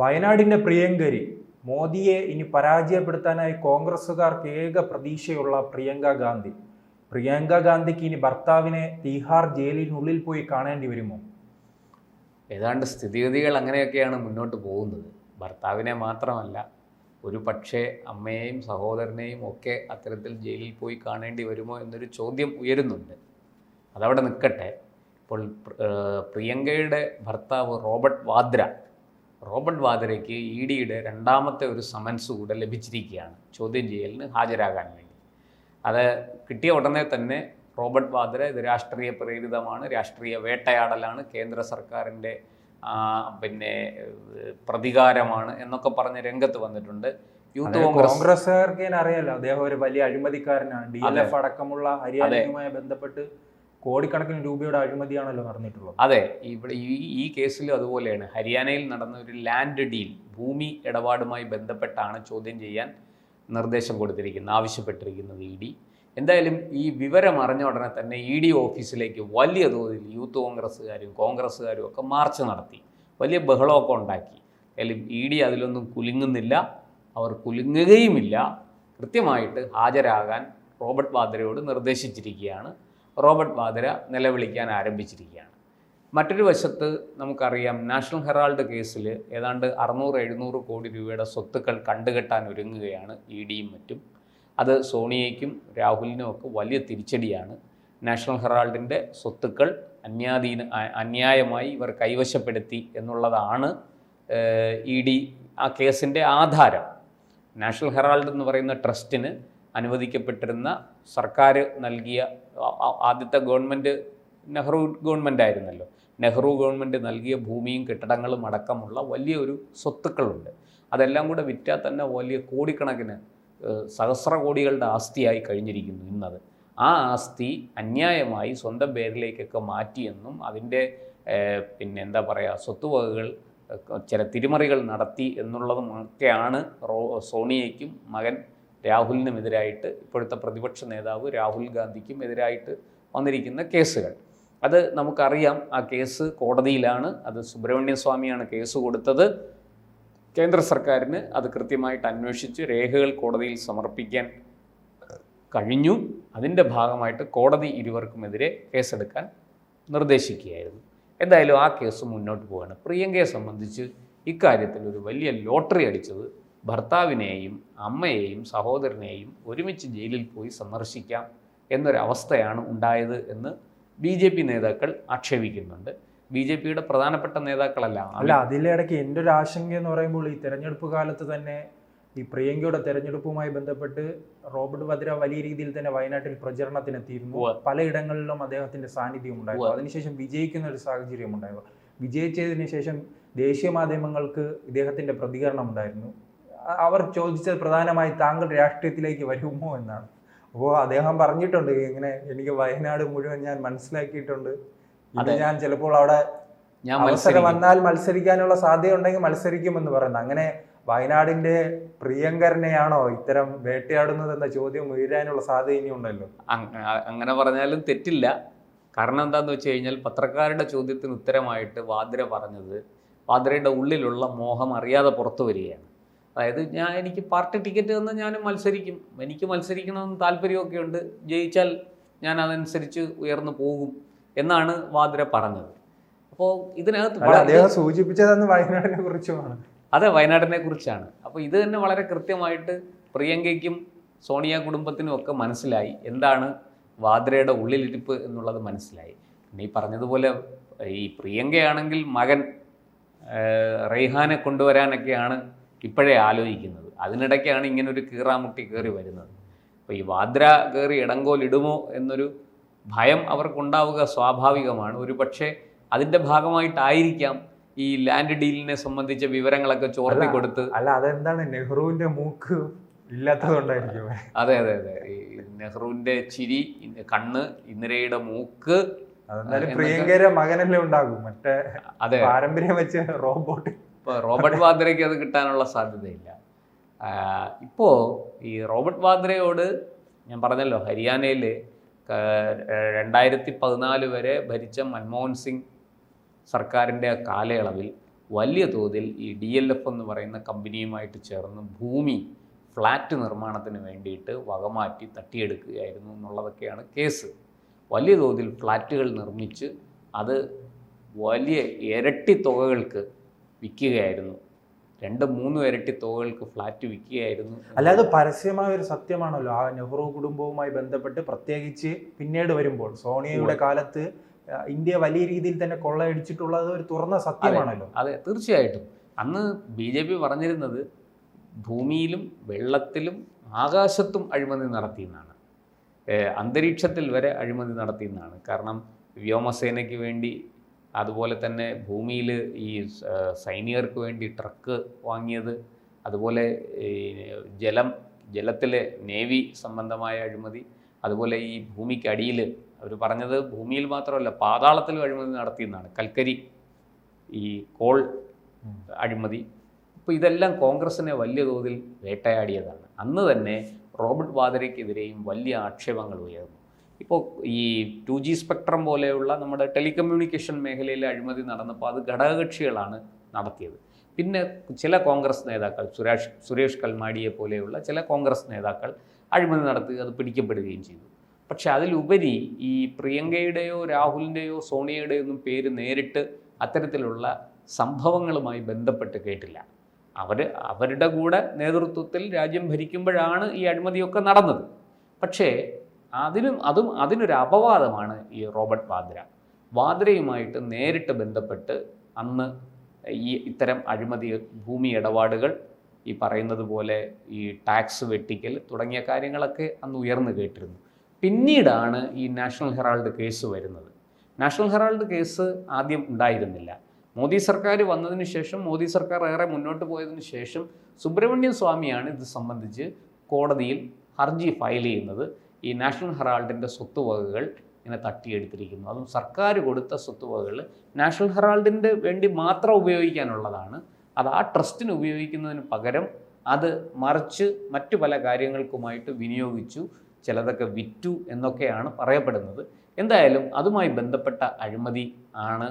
വയനാടിന്റെ പ്രിയങ്കരി മോദിയെ ഇനി പരാജയപ്പെടുത്താനായി കോൺഗ്രസുകാർക്ക് ഏക പ്രതീക്ഷയുള്ള പ്രിയങ്ക ഗാന്ധി. പ്രിയങ്ക ഗാന്ധിക്ക് ഇനി ഭർത്താവിനെ തീഹാർ ജയിലിനുള്ളിൽ പോയി കാണേണ്ടി വരുമോ? ഏതാണ്ട് സ്ഥിതിഗതികൾ അങ്ങനെയൊക്കെയാണ് മുന്നോട്ട് പോകുന്നത്. ഭർത്താവിനെ മാത്രമല്ല ഒരു പക്ഷേ അമ്മയെയും സഹോദരനെയും ഒക്കെ അത്തരത്തിൽ ജയിലിൽ പോയി കാണേണ്ടി വരുമോ എന്നൊരു ചോദ്യം ഉയരുന്നുണ്ട്. അതവിടെ നിൽക്കട്ടെ. ഇപ്പോൾ പ്രിയങ്കയുടെ ഭർത്താവ് റോബർട്ട് വാദ്ര റോബർട്ട് വാദ്രയ്ക്ക് ഇ ഡിയുടെ രണ്ടാമത്തെ ഒരു സമൻസ് കൂടെ ലഭിച്ചിരിക്കുകയാണ്. ചോദ്യം ചെയ്യലിന് ഹാജരാകാൻ വേണ്ടി. അത് കിട്ടിയ ഉടനെ തന്നെ റോബർട്ട് വാദ്ര ഇത് രാഷ്ട്രീയ പ്രേരിതമാണ് രാഷ്ട്രീയ വേട്ടയാടലാണ് കേന്ദ്ര സർക്കാരിന്റെ പിന്നെ പ്രതികാരമാണ് എന്നൊക്കെ പറഞ്ഞ് രംഗത്ത് വന്നിട്ടുണ്ട്. യൂത്ത് കോൺഗ്രസ്സുകാർക്ക് കോൺഗ്രസ് കോൺഗ്രസുകാർക്ക് അറിയാലോ അദ്ദേഹം ഒരു വലിയ അഴിമതിക്കാരനാണ്. ഡി എൽ എഫ് അടക്കമുള്ള ഹരിയാനയുമായി ബന്ധപ്പെട്ട് കോടിക്കണക്കിന് രൂപയുടെ അഴിമതിയാണല്ലോ നടന്നിട്ടുള്ളത്. അതെ ഇവിടെ ഈ ഈ കേസിലും അതുപോലെയാണ്. ഹരിയാനയിൽ നടന്ന ഒരു ലാൻഡ് ഡീൽ ഭൂമി ഇടപാടുമായി ബന്ധപ്പെട്ടാണ് ചോദ്യം ചെയ്യാൻ നിർദ്ദേശം കൊടുത്തിരിക്കുന്നത് ആവശ്യപ്പെട്ടിരിക്കുന്നത് ഇ ഡി. എന്തായാലും ഈ വിവരം അറിഞ്ഞ ഉടനെ തന്നെ ഇ ഡി ഓഫീസിലേക്ക് വലിയ തോതിൽ യൂത്ത് കോൺഗ്രസ്സുകാരും കോൺഗ്രസ്സുകാരും ഒക്കെ മാർച്ച് നടത്തി. വലിയ ബഹളമൊക്കെ ഉണ്ടാക്കി. അതിലും ഇ ഡി അതിലൊന്നും കുലുങ്ങുന്നില്ല. അവർ കുലുങ്ങുകയുമില്ല. കൃത്യമായിട്ട് ഹാജരാകാൻ റോബർട്ട് വാദ്രയോട് നിർദ്ദേശിച്ചിരിക്കുകയാണ്. റോബർട്ട് വാദ്ര നിലവിളിക്കാൻ ആരംഭിച്ചിരിക്കുകയാണ്. മറ്റൊരു വശത്ത് നമുക്കറിയാം നാഷണൽ ഹെറാൾഡ് കേസിൽ ഏതാണ്ട് അറുന്നൂറ് എഴുന്നൂറ് കോടി രൂപയുടെ സ്വത്തുക്കൾ കണ്ടുകെട്ടാൻ ഒരുങ്ങുകയാണ് ഇ ഡിയും മറ്റും. അത് സോണിയയ്ക്കും രാഹുലിനും ഒക്കെ വലിയ തിരിച്ചടിയാണ്. നാഷണൽ ഹെറാൾഡിന്റെ സ്വത്തുക്കൾ അന്യാധീന അന്യായമായി ഇവർ കൈവശപ്പെടുത്തി എന്നുള്ളതാണ് ഇ ഡി ആ കേസിന്റെ ആധാരം. നാഷണൽ ഹെറാൾഡ് എന്ന് പറയുന്ന ട്രസ്റ്റിന് അനുവദിക്കപ്പെട്ടിരുന്ന സർക്കാർ നൽകിയ ആദ്യത്തെ ഗവൺമെന്റ് നെഹ്റു ഗവൺമെന്റ് ആയിരുന്നല്ലോ. നെഹ്റു ഗവൺമെന്റ് നൽകിയ ഭൂമിയും കെട്ടിടങ്ങളും അടക്കമുള്ള വലിയൊരു സ്വത്തുക്കളുണ്ട്. അതെല്ലാം കൂടെ വിറ്റാൽ തന്നെ വലിയ കോടിക്കണക്കിന് സഹസ്ര കോടികളുടെ ആസ്തിയായി കഴിഞ്ഞിരിക്കുന്നു ഇന്നത്. ആ ആസ്തി അന്യായമായി സ്വന്തം പേരിലേക്കൊക്കെ മാറ്റിയെന്നും അതിന്റെ പിന്നെ എന്താ പറയുക സ്വത്തുവകകൾ ചില തിരിമറികൾ നടത്തി എന്നുള്ളതുമൊക്കെയാണ് റോ സോണിയയ്ക്കും മകൻ രാഹുലിനും എതിരായിട്ട് ഇപ്പോഴത്തെ പ്രതിപക്ഷ നേതാവ് രാഹുൽ ഗാന്ധിക്കും എതിരായിട്ട് വന്നിരിക്കുന്ന കേസുകൾ. അത് നമുക്കറിയാം ആ കേസ് കോടതിയിലാണ് അത് സുബ്രഹ്മണ്യ സ്വാമിയാണ് കേസ് കൊടുത്തത്. കേന്ദ്ര സർക്കാരിന് അത് കൃത്യമായിട്ട് അന്വേഷിച്ച് രേഖകൾ കോടതിയിൽ സമർപ്പിക്കാൻ കഴിഞ്ഞു. അതിന്റെ ഭാഗമായിട്ട് കോടതി ഇരുവർക്കുമെതിരെ കേസെടുക്കാൻ നിർദ്ദേശിക്കുകയായിരുന്നു. എന്തായാലും ആ കേസ് മുന്നോട്ട് പോവുകയാണ്. പ്രിയങ്കയെ സംബന്ധിച്ച് ഇക്കാര്യത്തിൽ ഒരു വലിയ ലോട്ടറി അടിച്ചത് ഭർത്താവിനെയും അമ്മയെയും സഹോദരനെയും ഒരുമിച്ച് ജയിലിൽ പോയി സന്ദർശിക്കാം എന്നൊരവസ്ഥയാണ് ഉണ്ടായത് എന്ന് ബി ജെ പി നേതാക്കൾ ആക്ഷേപിക്കുന്നുണ്ട്. ബി ജെ പിയുടെ പ്രധാനപ്പെട്ട നേതാക്കളല്ല അല്ല അതിലിടയ്ക്ക് എന്റെ ഒരു ആശങ്ക എന്ന് പറയുമ്പോൾ ഈ തെരഞ്ഞെടുപ്പ് കാലത്ത് തന്നെ ഈ പ്രിയങ്കയുടെ തെരഞ്ഞെടുപ്പുമായി ബന്ധപ്പെട്ട് റോബർട്ട് വദ്ര വലിയ രീതിയിൽ തന്നെ വയനാട്ടിൽ പ്രചരണത്തിനെത്തിയിരുന്നു. പലയിടങ്ങളിലും അദ്ദേഹത്തിന്റെ സാന്നിധ്യം ഉണ്ടായിരുന്നു. അതിനുശേഷം വിജയിക്കുന്ന ഒരു സാഹചര്യം ഉണ്ടായിരുന്നു. വിജയിച്ചതിന് ശേഷം ദേശീയ മാധ്യമങ്ങൾക്ക് ഇദ്ദേഹത്തിന്റെ പ്രതികരണം ഉണ്ടായിരുന്നു. അവർ ചോദിച്ചത് പ്രധാനമായി താങ്കൾ രാഷ്ട്രീയത്തിലേക്ക് വരുമോ എന്നാണ്. അപ്പോൾ അദ്ദേഹം പറഞ്ഞിട്ടുണ്ട് ഇങ്ങനെ എനിക്ക് വയനാട് മുഴുവൻ ഞാൻ മനസ്സിലാക്കിയിട്ടുണ്ട്. അത്. ഞാൻ ചിലപ്പോൾ അവിടെ ഞാൻ അവസരം വന്നാൽ മത്സരിക്കാനുള്ള സാധ്യത ഉണ്ടെങ്കിൽ മത്സരിക്കുമെന്ന് പറയുന്നത് അങ്ങനെ വയനാടിന്റെ പ്രിയങ്കരനെയാണോ ഇത്തരം വേട്ടയാടുന്നത് എന്ന ചോദ്യം ഉയരാനുള്ള സാധ്യത ഇനി ഉണ്ടല്ലോ? അങ്ങനെ പറഞ്ഞാലും തെറ്റില്ല. കാരണം എന്താണെന്ന് വെച്ച് കഴിഞ്ഞാൽ പത്രക്കാരുടെ ചോദ്യത്തിന് ഉത്തരമായിട്ട് വാദ്ര പറഞ്ഞത് വാദ്രയുടെ ഉള്ളിലുള്ള മോഹം അറിയാതെ പുറത്തു വരികയാണ്. അതായത് ഞാൻ എനിക്ക് പാർട്ടി ടിക്കറ്റ് തന്നെ ഞാൻ മത്സരിക്കും. എനിക്ക് മത്സരിക്കണമെന്ന് താല്പര്യമൊക്കെ ഉണ്ട്. ജയിച്ചാൽ ഞാൻ അതനുസരിച്ച് ഉയർന്നു പോകും എന്നാണ് വാദ്ര പറഞ്ഞത്. അപ്പോൾ ഇതിനകത്ത് സൂചിപ്പിച്ചതെന്ന് വയനാടിനെ കുറിച്ചുമാണ്. അതെ വയനാടിനെ കുറിച്ചാണ്. അപ്പോൾ ഇത് തന്നെ വളരെ കൃത്യമായിട്ട് പ്രിയങ്കയ്ക്കും സോണിയ കുടുംബത്തിനും ഒക്കെ മനസ്സിലായി എന്താണ് വാദ്രയുടെ ഉള്ളിലിരിപ്പ് എന്നുള്ളത് മനസ്സിലായി. നീ പറഞ്ഞതുപോലെ ഈ പ്രിയങ്കയാണെങ്കിൽ മകൻ റെയ്ഹാനെ കൊണ്ടുവരാനൊക്കെയാണ് ഇപ്പോഴേ ആലോചിക്കുന്നത്. അതിനിടയ്ക്കാണ് ഇങ്ങനൊരു കീറാമുട്ടി കയറി വരുന്നത്. അപ്പോൾ ഈ വാദ്ര കയറി ഇടങ്കോലിടുമോ എന്നൊരു ഭയം അവർക്കുണ്ടാവുക സ്വാഭാവികമാണ്. ഒരു പക്ഷേ അതിന്റെ ഭാഗമായിട്ടായിരിക്കാം ഈ ലാൻഡ് ഡീലിനെ സംബന്ധിച്ച വിവരങ്ങളൊക്കെ ചോർത്തി. കൊടുത്ത് അല്ല അതെന്താണ്? നെഹ്റുവിന്റെ മൂക്ക് ഇല്ലാത്തതുകൊണ്ടായിരിക്കും അതെ അതെ അതെ. ഈ നെഹ്റുവിന്റെ ചിരി കണ്ണ് ഇന്ദിരയുടെ മൂക്ക് പ്രിയങ്കര മകനല്ലേ ഉണ്ടാകും. മറ്റേ പാരമ്പര്യം വെച്ച് റോബോട്ട്. ഇപ്പോൾ റോബർട്ട് വാദ്രയ്ക്ക് അത് കിട്ടാനുള്ള സാധ്യതയില്ല. ഇപ്പോൾ ഈ റോബർട്ട് വാദ്രയോട് ഞാൻ പറഞ്ഞല്ലോ ഹരിയാനയിൽ രണ്ടായിരത്തി പതിനാല് വരെ ഭരിച്ച മൻമോഹൻ സിംഗ് സർക്കാരിന്റെ കാലയളവിൽ വലിയ തോതിൽ ഈ ഡി എൽ എഫ് എന്ന് പറയുന്ന കമ്പനിയുമായിട്ട് ചേർന്ന് ഭൂമി ഫ്ലാറ്റ് നിർമ്മാണത്തിന് വേണ്ടിയിട്ട് വകമാറ്റി തട്ടിയെടുക്കുകയായിരുന്നു എന്നുള്ളതൊക്കെയാണ് കേസ്. വലിയ തോതിൽ ഫ്ലാറ്റുകൾ നിർമ്മിച്ച് അത് വലിയ ഇരട്ടി തുകകൾക്ക് വിൽക്കുകയായിരുന്നു. രണ്ട് മൂന്ന് ഇരട്ടി തുകകൾക്ക് ഫ്ലാറ്റ് വിൽക്കുകയായിരുന്നു. അല്ലാതെ പരസ്യമായ ഒരു സത്യമാണല്ലോ. ആ നെഹ്റു കുടുംബവുമായി ബന്ധപ്പെട്ട് പ്രത്യേകിച്ച് പിന്നീട് വരുമ്പോൾ സോണിയയുടെ കാലത്ത് ഇന്ത്യ വലിയ രീതിയിൽ തന്നെ കൊള്ളയടിച്ചിട്ടുള്ളത് ഒരു തുറന്ന സത്യമാണല്ലോ. അതെ തീർച്ചയായിട്ടും. അന്ന് ബി ജെ പി പറഞ്ഞിരുന്നത് ഭൂമിയിലും വെള്ളത്തിലും ആകാശത്തും അഴിമതി നടത്തിയെന്നാണ്. എന്നാണ് അന്തരീക്ഷത്തിൽ വരെ അഴിമതി നടത്തിയെന്നാണ്. കാരണം വ്യോമസേനയ്ക്ക് വേണ്ടി അതുപോലെ തന്നെ ഭൂമിയിൽ ഈ സൈനികർക്ക് വേണ്ടി ട്രക്ക് വാങ്ങിയത് അതുപോലെ ജലം ജലത്തിലെ നേവി സംബന്ധമായ അഴിമതി അതുപോലെ ഈ ഭൂമിക്കടിയിൽ അവർ പറഞ്ഞത് ഭൂമിയിൽ മാത്രമല്ല പാതാളത്തിലും അഴിമതി നടത്തിയെന്നാണ്. കൽക്കരി ഈ കോൾ. അഴിമതി. ഇപ്പോൾ ഇതെല്ലാം കോൺഗ്രസിനെ വലിയ തോതിൽ വേട്ടയാടിയതാണ്. അന്ന് തന്നെ റോബർട്ട് വാദ്രയ്ക്കെതിരെയും വലിയ ആക്ഷേപങ്ങൾ ഉയർന്നു. ഇപ്പോൾ ഈ ടു ജി സ്പെക്ട്രം പോലെയുള്ള നമ്മുടെ ടെലികമ്മ്യൂണിക്കേഷൻ മേഖലയിലെ അഴിമതി നടന്നപ്പോൾ അത് ഘടകകക്ഷികളാണ് നടത്തിയത്. പിന്നെ ചില കോൺഗ്രസ് നേതാക്കൾ സുരേഷ് സുരേഷ് കൽമാടിയെ പോലെയുള്ള ചില കോൺഗ്രസ് നേതാക്കൾ അഴിമതി നടത്തി അത് പിടിക്കപ്പെടുകയും ചെയ്തു. പക്ഷേ അതിലുപരി ഈ പ്രിയങ്കയുടെയോ രാഹുലിന്റെയോ സോണിയയുടെയോ ഒന്നും പേര് നേരിട്ട് അത്തരത്തിലുള്ള സംഭവങ്ങളുമായി ബന്ധപ്പെട്ട് കേട്ടില്ല. അവർ അവരുടെ കൂടെ നേതൃത്വത്തിൽ രാജ്യം ഭരിക്കുമ്പോഴാണ് ഈ അഴിമതിയൊക്കെ നടന്നത്. പക്ഷേ അതിനും അതും അതിനൊരു അപവാദമാണ് ഈ റോബർട്ട് വാദ്ര. വാദ്രയുമായിട്ട് നേരിട്ട് ബന്ധപ്പെട്ട് അന്ന് ഈ ഇത്തരം അഴിമതി ഭൂമി ഇടപാടുകൾ ഈ പറയുന്നത് പോലെ ഈ ടാക്സ് വെട്ടിക്കൽ തുടങ്ങിയ കാര്യങ്ങളൊക്കെ അന്ന് ഉയർന്നു കേട്ടിരുന്നു. പിന്നീടാണ് ഈ നാഷണൽ ഹെറാൾഡ് കേസ് വരുന്നത്. നാഷണൽ ഹെറാൾഡ് കേസ് ആദ്യം ഉണ്ടായിരുന്നില്ല. മോദി സർക്കാർ വന്നതിന് ശേഷം മോദി സർക്കാർ ഏറെ മുന്നോട്ട് പോയതിന് ശേഷം സുബ്രഹ്മണ്യൻ സ്വാമിയാണ് ഇത് സംബന്ധിച്ച് കോടതിയിൽ ഹർജി ഫയൽ ചെയ്യുന്നത്. ഈ നാഷണൽ ഹെറാൾഡിന്റെ സ്വത്തുവകകൾ ഇങ്ങനെ തട്ടിയെടുത്തിരിക്കുന്നു. അതും സർക്കാർ കൊടുത്ത സ്വത്തുവകകൾ നാഷണൽ ഹെറാൾഡിന്റെ വേണ്ടി മാത്രം ഉപയോഗിക്കാനുള്ളതാണ്. അത് ആ ട്രസ്റ്റിന് ഉപയോഗിക്കുന്നതിന് പകരം അത് മറിച്ച് മറ്റു പല കാര്യങ്ങൾക്കുമായിട്ട് വിനിയോഗിച്ചു ചിലതൊക്കെ വിറ്റു എന്നൊക്കെയാണ് പറയപ്പെടുന്നത്. എന്തായാലും അതുമായി ബന്ധപ്പെട്ട അഴിമതി ആണ്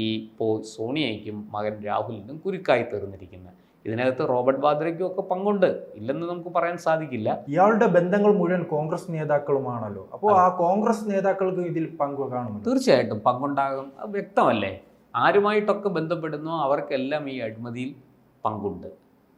ഈ ഇപ്പോൾ സോണിയയ്ക്കും മകൻ രാഹുലിനും കുരുക്കായി തീർന്നിരിക്കുന്നത്. ഇതിനകത്ത് റോബർട്ട് വാദ്രയ്ക്കും ഒക്കെ പങ്കുണ്ട്. ഇല്ലെന്ന് നമുക്ക് പറയാൻ സാധിക്കില്ല. ഇയാളുടെ ബന്ധങ്ങൾ മുഴുവൻ കോൺഗ്രസ് നേതാക്കളുമാണല്ലോ. അപ്പോൾ ആ കോൺഗ്രസ് നേതാക്കൾക്ക് ഇതിൽ പങ്കു കാണും തീർച്ചയായിട്ടും പങ്കുണ്ടാകും. വ്യക്തമല്ലേ? ആരുമായിട്ടൊക്കെ ബന്ധപ്പെടുന്നു അവർക്കെല്ലാം ഈ അഴിമതിയിൽ പങ്കുണ്ട്.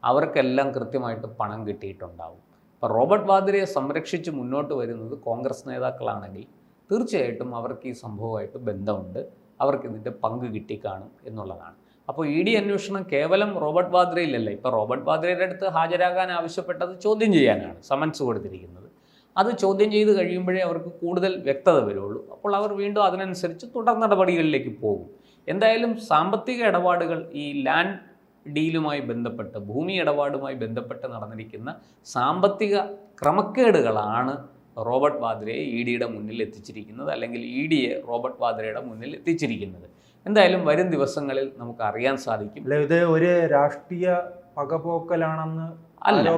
അവർക്കെല്ലാം കൃത്യമായിട്ട് പണം കിട്ടിയിട്ടുണ്ടാവും. അപ്പോൾ റോബർട്ട് വാദ്രയെ സംരക്ഷിച്ച് മുന്നോട്ട് വരുന്നത് കോൺഗ്രസ് നേതാക്കളാണെങ്കിൽ തീർച്ചയായിട്ടും അവർക്ക് ഈ സംഭവമായിട്ട് ബന്ധമുണ്ട്. അവർക്ക് ഇതിന്റെ പങ്ക് കിട്ടിക്കാണും എന്നുള്ളതാണ്. അപ്പോൾ ഇ ഡി അന്വേഷണം കേവലം റോബർട്ട് വാദ്രയിലല്ല. ഇപ്പോൾ റോബർട്ട് വാദ്രയുടെ അടുത്ത് ഹാജരാകാൻ ആവശ്യപ്പെട്ടത് ചോദ്യം ചെയ്യാനാണ് സമൻസ് കൊടുത്തിരിക്കുന്നത്. അത് ചോദ്യം ചെയ്ത് കഴിയുമ്പോഴേ അവർക്ക് കൂടുതൽ വ്യക്തത വരുള്ളൂ. അപ്പോൾ അവർ വീണ്ടും അതിനനുസരിച്ച് തുടർ നടപടികളിലേക്ക് പോകും. എന്തായാലും സാമ്പത്തിക ഇടപാടുകൾ ഈ ലാൻഡ് ഡീലുമായി ബന്ധപ്പെട്ട് ഭൂമി ഇടപാടുമായി ബന്ധപ്പെട്ട് നടന്നിരിക്കുന്ന സാമ്പത്തിക ക്രമക്കേടുകളാണ് റോബർട്ട് വാദ്രയെ ഇ ഡിയുടെ മുന്നിൽ എത്തിച്ചിരിക്കുന്നത് അല്ലെങ്കിൽ ഇ ഡിയെ റോബർട്ട് വാദ്രയുടെ മുന്നിൽ എത്തിച്ചിരിക്കുന്നത്. എന്തായാലും വരും ദിവസങ്ങളിൽ നമുക്ക് അറിയാൻ സാധിക്കും. അല്ല ഇത് ഒരു രാഷ്ട്രീയ പകപോക്കലാണെന്ന് അല്ല.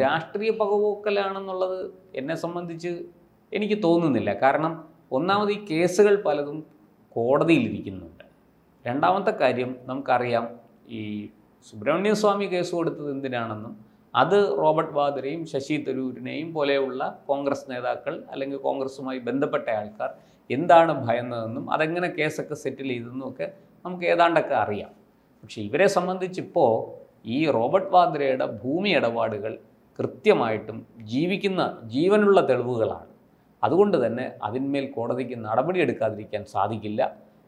രാഷ്ട്രീയ പകപോക്കലാണെന്നുള്ളത് എന്നെ സംബന്ധിച്ച് എനിക്ക് തോന്നുന്നില്ല. കാരണം ഒന്നാമത് ഈ കേസുകൾ പലതും കോടതിയിലിരിക്കുന്നുണ്ട്. രണ്ടാമത്തെ കാര്യം നമുക്കറിയാം ഈ സുബ്രഹ്മണ്യ സ്വാമി കേസ് കൊടുത്തത് എന്തിനാണെന്നും അത് റോബർട്ട് വാദ്രയും ശശി തരൂരിനെയും പോലെയുള്ള കോൺഗ്രസ് നേതാക്കൾ അല്ലെങ്കിൽ കോൺഗ്രസുമായി ബന്ധപ്പെട്ട ആൾക്കാർ എന്താണ് ഭയന്നതെന്നും അതെങ്ങനെ കേസൊക്കെ സെറ്റിൽ ചെയ്തെന്നും ഒക്കെ നമുക്ക് ഏതാണ്ടൊക്കെ അറിയാം. പക്ഷേ ഇവരെ സംബന്ധിച്ചിപ്പോൾ ഈ റോബർട്ട് വാദ്രയുടെ ഭൂമി ഇടപാടുകൾ കൃത്യമായിട്ടും ജീവിക്കുന്ന ജീവനുള്ള തെളിവുകളാണ്. അതുകൊണ്ട് തന്നെ അതിന്മേൽ കോടതിക്ക് നടപടിയെടുക്കാതിരിക്കാൻ സാധിക്കില്ല.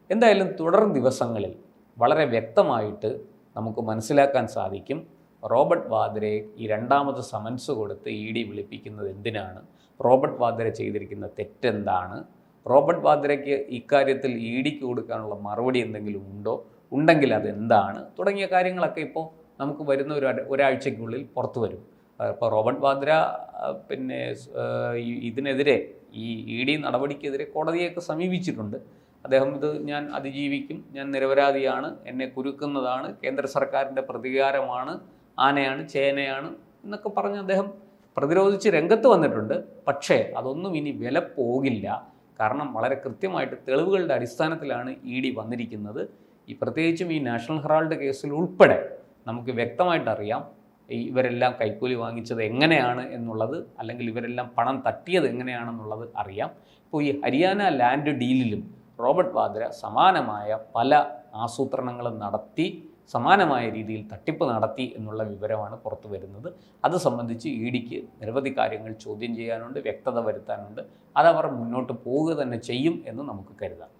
എന്തായാലും തുടർ ദിവസങ്ങളിൽ വളരെ വ്യക്തമായിട്ട് നമുക്ക് മനസ്സിലാക്കാൻ സാധിക്കും റോബർട്ട് വാദ്രയെ ഈ രണ്ടാമത് സമൻസ് കൊടുത്ത് ഇ ഡി വിളിപ്പിക്കുന്നത് എന്തിനാണ്? റോബർട്ട് വാദ്ര ചെയ്തിരിക്കുന്ന തെറ്റെന്താണ്? റോബർട്ട് വാദ്രയ്ക്ക് ഇക്കാര്യത്തിൽ ഇ ഡിക്ക് കൊടുക്കാനുള്ള മറുപടി എന്തെങ്കിലും ഉണ്ടോ? ഉണ്ടെങ്കിൽ അതെന്താണ്? തുടങ്ങിയ കാര്യങ്ങളൊക്കെ ഇപ്പോൾ നമുക്ക് വരുന്ന ഒരു ഒരാഴ്ചയ്ക്കുള്ളിൽ പുറത്തു വരും. ഇപ്പോൾ റോബർട്ട് വാദ്ര പിന്നെ ഇതിനെതിരെ ഈ ഇ ഡി നടപടിക്കെതിരെ കോടതിയൊക്കെ സമീപിച്ചിട്ടുണ്ട്. അദ്ദേഹം ഇത് ഞാൻ അതിജീവിക്കും ഞാൻ നിരപരാധിയാണ് എന്നെ കുരുക്കുന്നതാണ് കേന്ദ്ര സർക്കാരിന്റെ പ്രതികാരമാണ് ആനയാണ് ചേനയാണ് എന്നൊക്കെ പറഞ്ഞ് അദ്ദേഹം പ്രതിരോധിച്ച് രംഗത്ത് വന്നിട്ടുണ്ട്. പക്ഷേ അതൊന്നും ഇനി വില പോകില്ല. കാരണം വളരെ കൃത്യമായിട്ട് തെളിവുകളുടെ അടിസ്ഥാനത്തിലാണ് ഇ ഡി വന്നിരിക്കുന്നത്. ഈ പ്രത്യേകിച്ചും ഈ നാഷണൽ ഹെറാൾഡ് കേസിൽ ഉൾപ്പെടെ നമുക്ക് വ്യക്തമായിട്ട് അറിയാം ഇവരെല്ലാം കൈക്കൂലി വാങ്ങിച്ചത് എങ്ങനെയാണ് എന്നുള്ളത് അല്ലെങ്കിൽ ഇവരെല്ലാം പണം തട്ടിയത് എങ്ങനെയാണെന്നുള്ളത് അറിയാം. ഇപ്പോൾ ഈ ഹരിയാന ലാൻഡ് ഡീലിലും റോബർട്ട് വാദ്ര സമാനമായ പല ആസൂത്രണങ്ങളും നടത്തി സമാനമായ രീതിയിൽ തട്ടിപ്പ് നടത്തി എന്നുള്ള വിവരമാണ് പുറത്തു വരുന്നത്. അത് സംബന്ധിച്ച് ഇ ഡിക്ക് നിരവധി കാര്യങ്ങൾ ചോദ്യം ചെയ്യാനുണ്ട് വ്യക്തത വരുത്താനുണ്ട്. അതവർ മുന്നോട്ട് പോവുക തന്നെ ചെയ്യും എന്ന് നമുക്ക് കരുതാം.